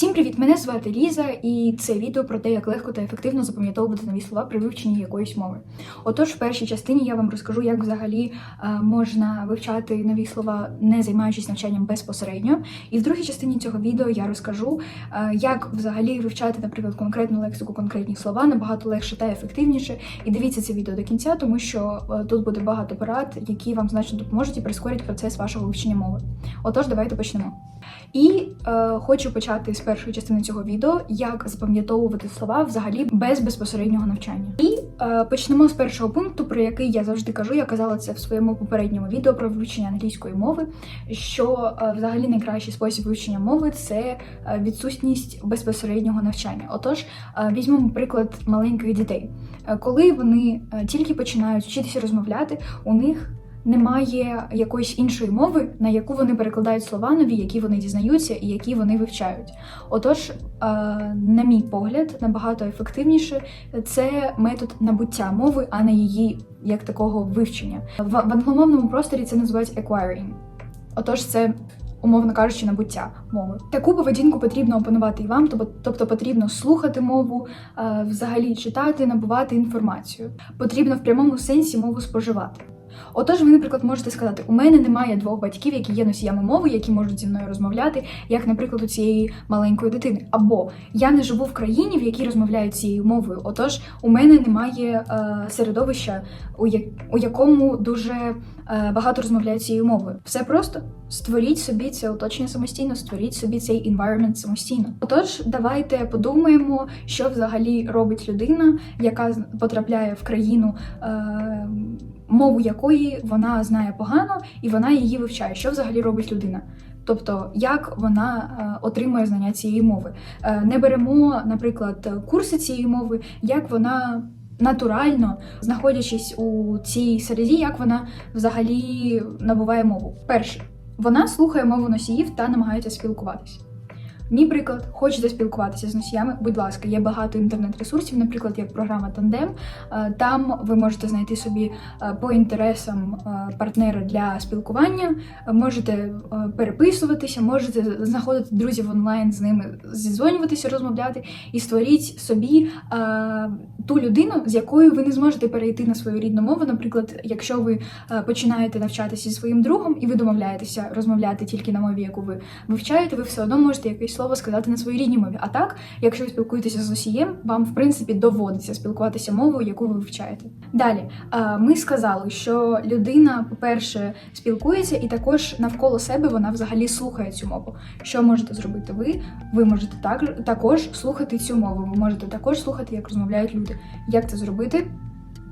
Всім привіт! Мене звати Ліза, і це відео про те, як легко та ефективно запам'ятовувати нові слова при вивченні якоїсь мови. Отож, в першій частині я вам розкажу, як взагалі е, можна вивчати нові слова, не займаючись навчанням безпосередньо. І в другій частині цього відео я розкажу, е, як взагалі вивчати, наприклад, конкретну лексику, конкретні слова набагато легше та ефективніше. І дивіться це відео до кінця, тому що е, тут буде багато порад, які вам значно допоможуть і прискорять процес вашого вивчення мови. Отож, давайте почнемо. І е, хочу почати з першої частини цього відео, як запам'ятовувати слова взагалі без безпосереднього навчання. І е, почнемо з першого пункту, про який я завжди кажу. Я казала це в своєму попередньому відео про вивчення англійської мови. Що е, взагалі найкращий спосіб вивчення мови це е, відсутність безпосереднього навчання. Отож, е, візьмемо приклад маленьких дітей. Е, коли вони е, тільки починають вчитися розмовляти, у них немає якоїсь іншої мови, на яку вони перекладають слова нові, які вони дізнаються і які вони вивчають. Отож, е, на мій погляд, набагато ефективніше це метод набуття мови, а не її як такого вивчення. В, англомовному просторі це називають acquiring. Отож, це. Умовно кажучи, набуття мови. Таку поведінку потрібно опанувати і вам, тобто, тобто потрібно слухати мову, е, взагалі читати, набувати інформацію. Потрібно в прямому сенсі мову споживати. Отож, ви, наприклад, можете сказати, у мене немає двох батьків, які є носіями мови, які можуть зі мною розмовляти, як, наприклад, у цієї маленької дитини. Або я не живу в країні, в якій розмовляють цією мовою. Отож, у мене немає е, середовища, у, я- у якому дуже е, багато розмовляють цією мовою. Все просто створіть собі це оточення самостійно, створіть собі цей environment самостійно. Отож, давайте подумаємо, що взагалі робить людина, яка потрапляє в країну. Е, мову якої вона знає погано, і вона її вивчає. Що взагалі робить людина? Тобто, як вона е, отримує знання цієї мови? Е, не беремо, наприклад, курси цієї мови, як вона натурально, знаходячись у цій середі, як вона взагалі набуває мову. Перше, вона слухає мову носіїв та намагається спілкуватися. Мій приклад, хочете спілкуватися з носіями, будь ласка, є багато інтернет-ресурсів, наприклад, як програма Тандем. Е, Там ви можете знайти собі е, по інтересам е, партнера для спілкування, можете переписуватися, можете знаходити друзів онлайн з ними, зідзвонюватися, розмовляти і створіть собі ту людину, з якою ви не зможете перейти на свою рідну мову. Наприклад, якщо ви починаєте навчатися зі своїм другом і ви домовляєтеся розмовляти тільки на мові, яку ви вивчаєте, ви все одно можете якесь слово сказати на своїй рідній мові. А так, якщо ви спілкуєтеся з носієм, вам в принципі доводиться спілкуватися мовою, яку ви вивчаєте. Далі ми сказали, що людина, по-перше, спілкується, і також навколо себе вона взагалі слухає цю мову. Що можете зробити ви? Ви можете так, також слухати цю мову. Ви можете також слухати, як розмовляють люди. Як це зробити?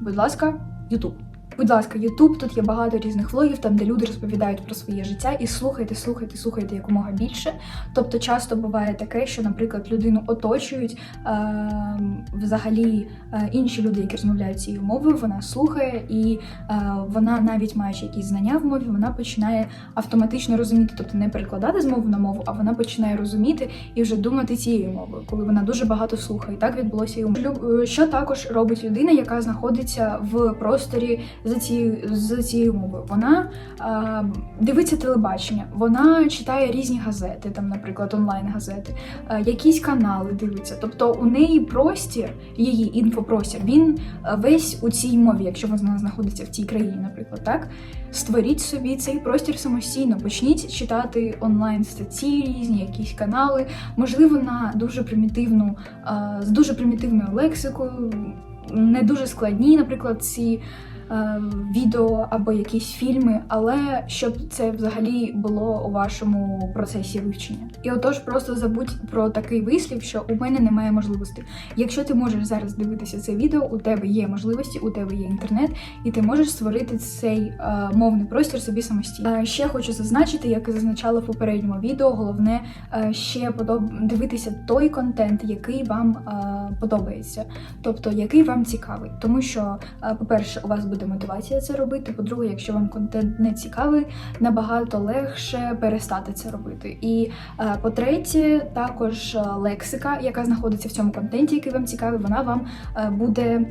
Будь ласка, Ютуб. Будь ласка, Ютуб, тут є багато різних влогів, там де люди розповідають про своє життя, і слухайте, слухайте, слухайте якомога більше. Тобто, часто буває таке, що, наприклад, людину оточують е, взагалі е, інші люди, які розмовляють цією мовою, вона слухає, і е, вона, навіть маючи якісь знання в мові, вона починає автоматично розуміти, тобто не перекладати з мови на мову, а вона починає розуміти і вже думати цією мовою, коли вона дуже багато слухає. Так відбулося і у е, Що також робить людина, яка знаходиться в просторі за цією за цією мовою? Вона е, дивиться телебачення, вона читає різні газети, там, наприклад, онлайн-газети, е, якісь канали дивиться. Тобто у неї простір, її інфопростір, він е, весь у цій мові, якщо вона знаходиться в цій країні, наприклад, так. Створіть собі цей простір самостійно, почніть читати онлайн статті, різні якісь канали, можливо, на дуже примітивну, е, з дуже примітивною лексикою, не дуже складні, наприклад, ці відео або якісь фільми, але щоб це взагалі було у вашому процесі вивчення. І отож, просто забудь про такий вислів, що у мене немає можливості. Якщо ти можеш зараз дивитися це відео, у тебе є можливості, у тебе є інтернет, і ти можеш створити цей е, мовний простір собі самостійно. Е, ще хочу зазначити, як і зазначала в попередньому відео, головне е, ще подоб... дивитися той контент, який вам е, подобається, тобто який вам цікавий. Тому що, е, по-перше, у вас буде буде мотивація це робити. По-друге, якщо вам контент не цікавий, набагато легше перестати це робити. І е, по-третє, також е, лексика, яка знаходиться в цьому контенті, який вам цікавий, вона вам е, буде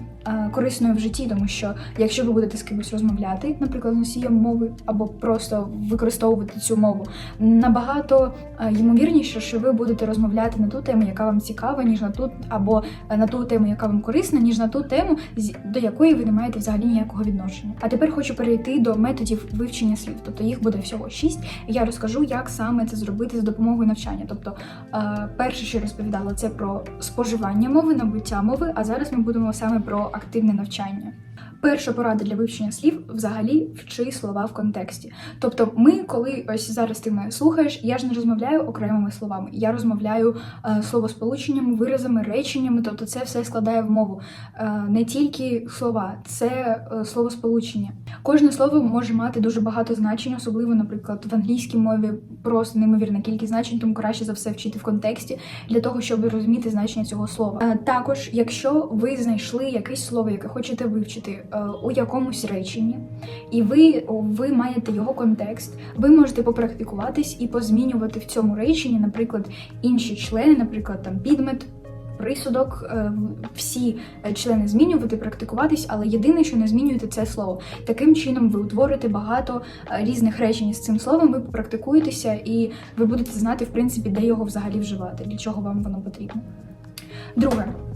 корисною в житті, тому що якщо ви будете з кимось розмовляти, наприклад, носієм мови, або просто використовувати цю мову, набагато ймовірніше, що ви будете розмовляти на ту тему, яка вам цікава, ніж на ту, або на ту тему, яка вам корисна, ніж на ту тему, до якої ви не маєте взагалі ніякого відношення. А тепер хочу перейти до методів вивчення слів, тобто їх буде всього шість. І я розкажу, як саме це зробити за допомогою навчання. Тобто, е, перше, що розповідала, це про споживання мови, набуття мови. А зараз ми будемо саме про активне навчання. Перша порада для вивчення слів взагалі вчи слова в контексті. Тобто, ми, коли ось зараз ти мене слухаєш, я ж не розмовляю окремими словами. Я розмовляю е, словосполученнями, виразами, реченнями. Тобто, це все складає в мову. Е, не тільки слова, це е, словосполучення. Кожне слово може мати дуже багато значень, особливо, наприклад, в англійській мові просто неймовірна кількість значень, тому краще за все вчити в контексті для того, щоб розуміти значення цього слова. Е, Також, якщо ви знайшли якесь слово, яке хочете вивчити у якомусь реченні, і ви, ви маєте його контекст, ви можете попрактикуватись і позмінювати в цьому реченні, наприклад, інші члени, наприклад, там підмет. Присудок, е, всі е, члени змінювати, практикуватись, але єдине, що не змінюєте, це слово. Таким чином ви утворите багато е, різних речень з цим словом, ви попрактикуєтеся, і ви будете знати, в принципі, де його взагалі вживати, для чого вам воно потрібно. Друге, е,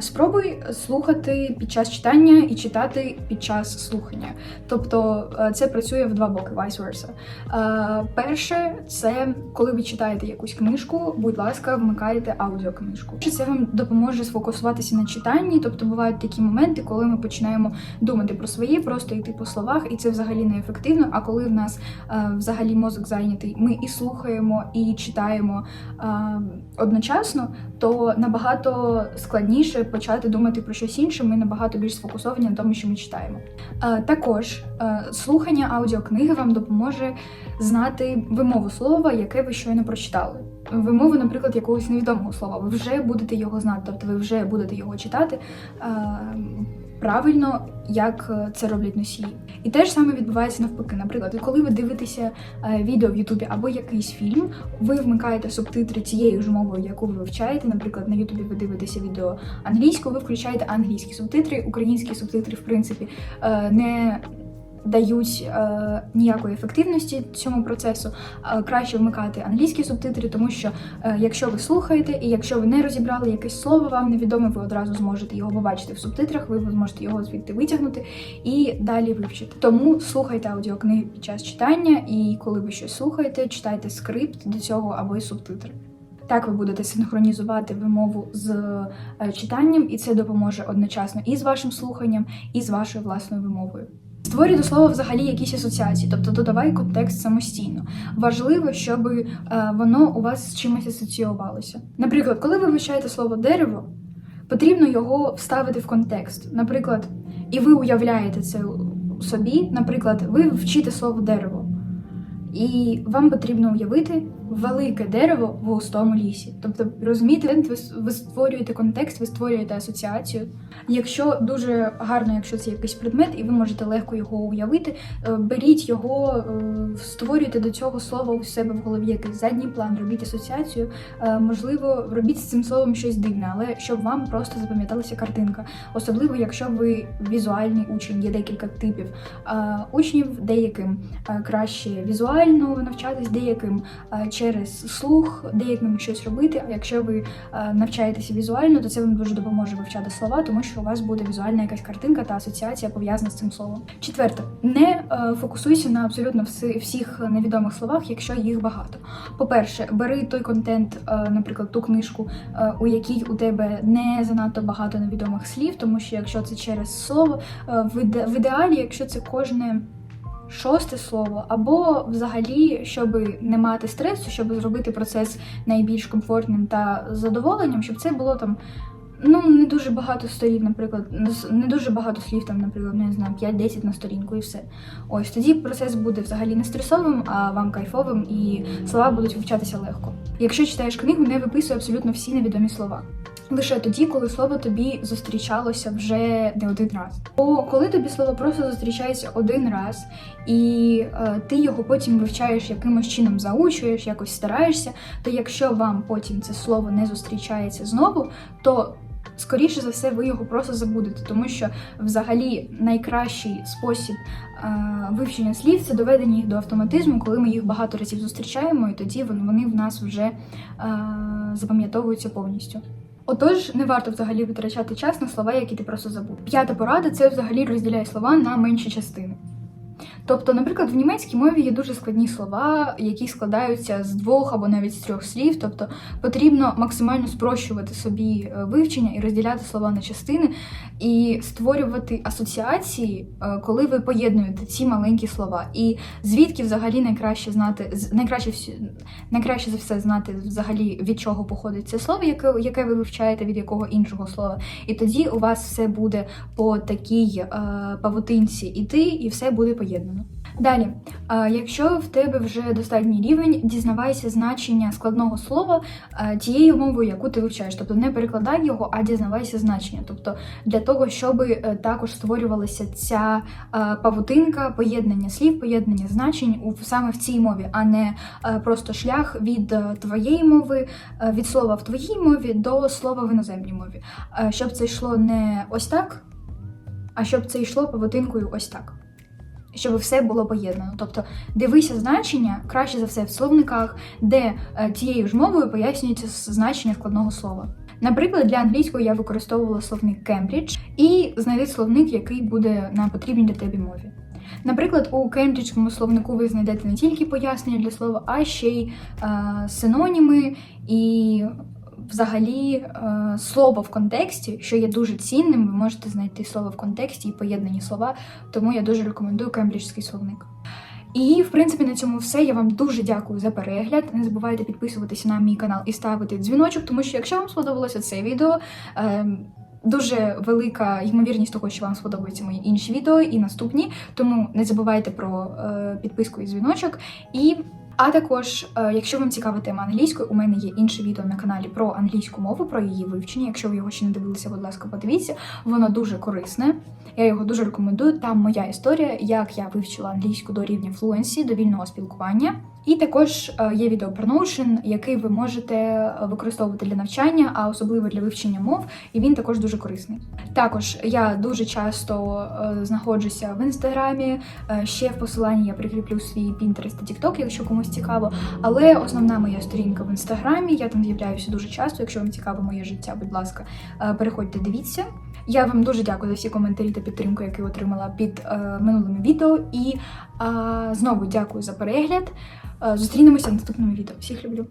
спробуй слухати під час читання і читати під час слухання. Тобто е, це працює в два боки, vice versa. Е, Перше, це коли ви читаєте якусь книжку, будь ласка, вмикайте аудіокнижку. Це вам допоможе сфокусуватися на читанні. Тобто бувають такі моменти, коли ми починаємо думати про своє, просто йти по словах, і це взагалі не ефективно. А коли в нас е, взагалі мозок зайнятий, ми і слухаємо, і читаємо е, одночасно, то набагато складніше почати думати про щось інше. Ми набагато більш сфокусовані на тому, що ми читаємо. Е, Також е, слухання аудіокниги вам допоможе знати вимову слова, яке ви щойно прочитали. Вимову, наприклад, якогось невідомого слова. Ви вже будете його знати, тобто ви вже будете його читати е, правильно, як е, це роблять носії. І те ж саме відбувається навпаки. Наприклад, коли ви дивитеся е, відео в Ютубі або якийсь фільм, ви вмикаєте субтитри цією ж мовою, яку ви вивчаєте. Наприклад, на Ютубі ви дивитеся відео англійською, ви включаєте англійські субтитри, українські субтитри, в принципі, е, не дають е, ніякої ефективності цьому процесу. Е, краще вмикати англійські субтитри, тому що е, якщо ви слухаєте, і якщо ви не розібрали якесь слово, вам невідоме, ви одразу зможете його побачити в субтитрах, ви зможете його звідти витягнути і далі вивчити. Тому слухайте аудіокниги під час читання, і коли ви щось слухаєте, читайте скрипт до цього або й субтитри. Так ви будете синхронізувати вимову з е, читанням, і це допоможе одночасно і з вашим слуханням, і з вашою власною вимовою. Створюй до слова взагалі якісь асоціації, тобто додавай контекст самостійно. Важливо, щоб е, воно у вас з чимось асоціювалося. Наприклад, коли ви вивчаєте слово дерево, потрібно його вставити в контекст. Наприклад, і ви уявляєте це собі. Наприклад, ви вчите слово дерево. І вам потрібно уявити велике дерево в густому лісі. Тобто, розумієте, ви, створюєте контекст, ви створюєте асоціацію. Якщо дуже гарно, якщо це якийсь предмет, і ви можете легко його уявити, е, беріть його, е, створюйте до цього слова у себе в голові якийсь задній план, робіть асоціацію. Е, Можливо, робіть з цим словом щось дивне, але щоб вам просто запам'яталася картинка. Особливо, якщо ви візуальний учень, є декілька типів учнів, деяким краще візуально навчатись, деяким через слух, деяким щось робити. А якщо ви е, навчаєтеся візуально, то це вам дуже допоможе вивчати слова, тому що у вас буде візуальна якась картинка та асоціація пов'язана з цим словом. Четверте, не е, фокусуйся на абсолютно всі- всіх невідомих словах, якщо їх багато. По-перше, бери той контент, е, наприклад, ту книжку, у якій у тебе не занадто багато невідомих слів, тому що якщо це через слово, в ідеалі, якщо це кожне. Шосте слово, або взагалі, щоб не мати стресу, щоб зробити процес найбільш комфортним та задоволенням, щоб це було там Ну, не дуже багато слів, наприклад, не дуже багато слів, там, наприклад, ну, я не знаю, 5-10 на сторінку і все. Ось тоді процес буде взагалі не стресовим, а вам кайфовим, і слова будуть вивчатися легко. Якщо читаєш книгу, не виписуй абсолютно всі невідомі слова. Лише тоді, коли слово тобі зустрічалося вже не один раз. Бо коли тобі слово просто зустрічається один раз, і е, ти його потім вивчаєш якимось чином, заучуєш, якось стараєшся, то якщо вам потім це слово не зустрічається знову, то скоріше за все ви його просто забудете, тому що взагалі найкращий спосіб е, вивчення слів це доведення їх до автоматизму, коли ми їх багато разів зустрічаємо, і тоді вон- вони в нас вже е, запам'ятовуються повністю. Отож, не варто взагалі витрачати час на слова, які ти просто забув. П'ята порада це взагалі розділяє слова на менші частини. Тобто, наприклад, в німецькій мові є дуже складні слова, які складаються з двох або навіть з трьох слів. Тобто потрібно максимально спрощувати собі е, вивчення і розділяти слова на частини, і створювати асоціації, е, коли ви поєднуєте ці маленькі слова. І звідки взагалі найкраще знати найкраще найкраще за все знати взагалі від чого походить це слово, яке, яке ви вивчаєте від якого іншого слова. І тоді у вас все буде по такій е, павутинці іти, і все буде поєднано. Далі, якщо в тебе вже достатній рівень, дізнавайся значення складного слова е, тією мовою, яку ти вивчаєш. Тобто не перекладай його, а дізнавайся значення. Тобто для того, щоб е, також створювалася ця е, павутинка, поєднання слів, поєднання значень саме в цій мові, а не просто шлях від твоєї мови, від слова в твоїй мові до слова в іноземній мові. Щоб це йшло не ось так, а щоб це йшло павутинкою ось так. Щоб все було поєднано. Тобто дивися значення краще за все в словниках, де е, тією ж мовою пояснюється значення складного слова. Наприклад, для англійської я використовувала словник Кембридж і знайди словник, який буде на потрібній для тебе мові. Наприклад, у кембриджському словнику ви знайдете не тільки пояснення для слова, а ще й е, синоніми і взагалі е, слово в контексті, що є дуже цінним. Ви можете знайти слово в контексті і поєднані слова, тому я дуже рекомендую кембриджський словник. І, в принципі, на цьому все. Я вам дуже дякую за перегляд. Не забувайте підписуватися на мій канал і ставити дзвіночок, тому що якщо вам сподобалося це відео. Е, Дуже велика ймовірність того, що вам сподобаються мої інші відео і наступні. Тому не забувайте про е, підписку і дзвіночок. І а також, е, якщо вам цікава тема англійської, у мене є інше відео на каналі про англійську мову, про її вивчення. Якщо ви його ще не дивилися, будь ласка, подивіться. Воно дуже корисне. Я його дуже рекомендую. Там моя історія, як я вивчила англійську до рівня флуенсі, до вільного спілкування. І також е, є відео про Notion, який ви можете е, використовувати для навчання, а особливо для вивчення мов, і він також дуже корисний. Також я дуже часто е, знаходжуся в інстаграмі. Ще в посиланні я прикріплю свій Pinterest та TikTok, якщо комусь цікаво. Але основна моя сторінка в інстаграмі. Я там з'являюся дуже часто. Якщо вам цікаво моє життя, будь ласка, переходьте, дивіться. Я вам дуже дякую за всі коментарі та підтримку, які отримала під е, минулими відео. І е, знову дякую за перегляд. Е, Зустрінемося в наступному відео. Всіх люблю.